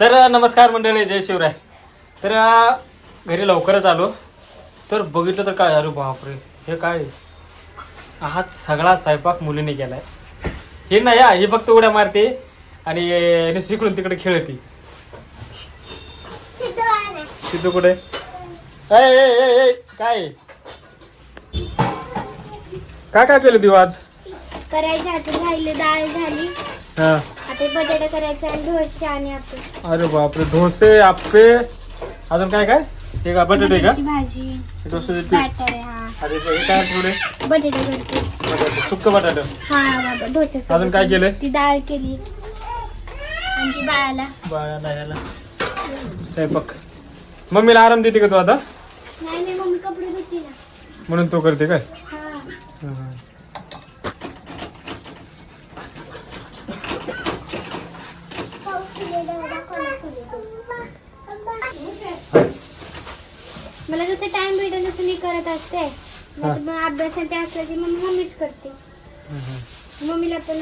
तर नमस्कार मंडळी जय शिवराय. तर घरी लवकरच आलो. तर बघितलं तर काय अरे बापरे हे काय? हा सगळा स्वयंपाक मुलीने केलाय. हे नाही या ही फक्त उड्या मारते आणि नुसती तिकडे खेळती. सिद्धू कुठे? ए, काय? काय काय केलं दिवस आज? करायचं राहिले डाळ झाली. हा. आता बटाटा करायचं आणि डोसे आणि आपण अरे बापरे डोसे आप्पे अजून काय काय? हे का बटाटे का? बटाट्याची भाजी हे डोसे बटाटे हा. अरे हे काय थोडे बटाटा करते. बटाटे सुक्क बटाटे. हा बाबा डोसा अजून काय केलंय? ती डाळ केली. आणि ती बाळाला. बाळाला याला स्वयंपाक. मम्मीला आराम देते का तू आता? नाही नाही मम्मी कपडे धुतली ना. म्हणून तू करते काय हा मला जसं टाइम भेटेल तसं मी करत असते. मग अभ्यासासाठी असलं की मग मम्मीच करते. मम्मीला पण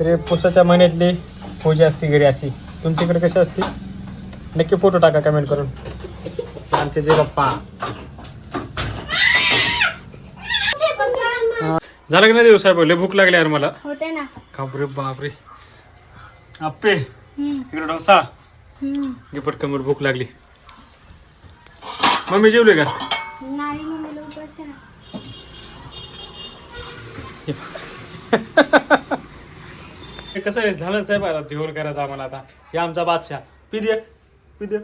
तरी पुसाच्या महिन्यातली पूजा असते घरी अशी. तुमच्याकडे कशी असते? नक्की फोटो टाका कमेंट करून. आमचे जे पप्पा. झालं की नाही देऊ साहेब? लय भूक लागली यार मला. होते ना. बापरे. बापरे हम्म, इकडे डोसा. हम्म. घे पटकन भूक लागली. मम्मी जेवली का? नाही मम्मीला उपास आहे ना हे कसं आहे? झालं साहेब आता जेवण करायचं आम्हाला आता. हे आमचा बादशाह. पी दे पी दे.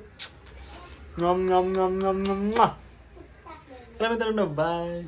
नम नम नम नम नम चला मित्रांनो बाय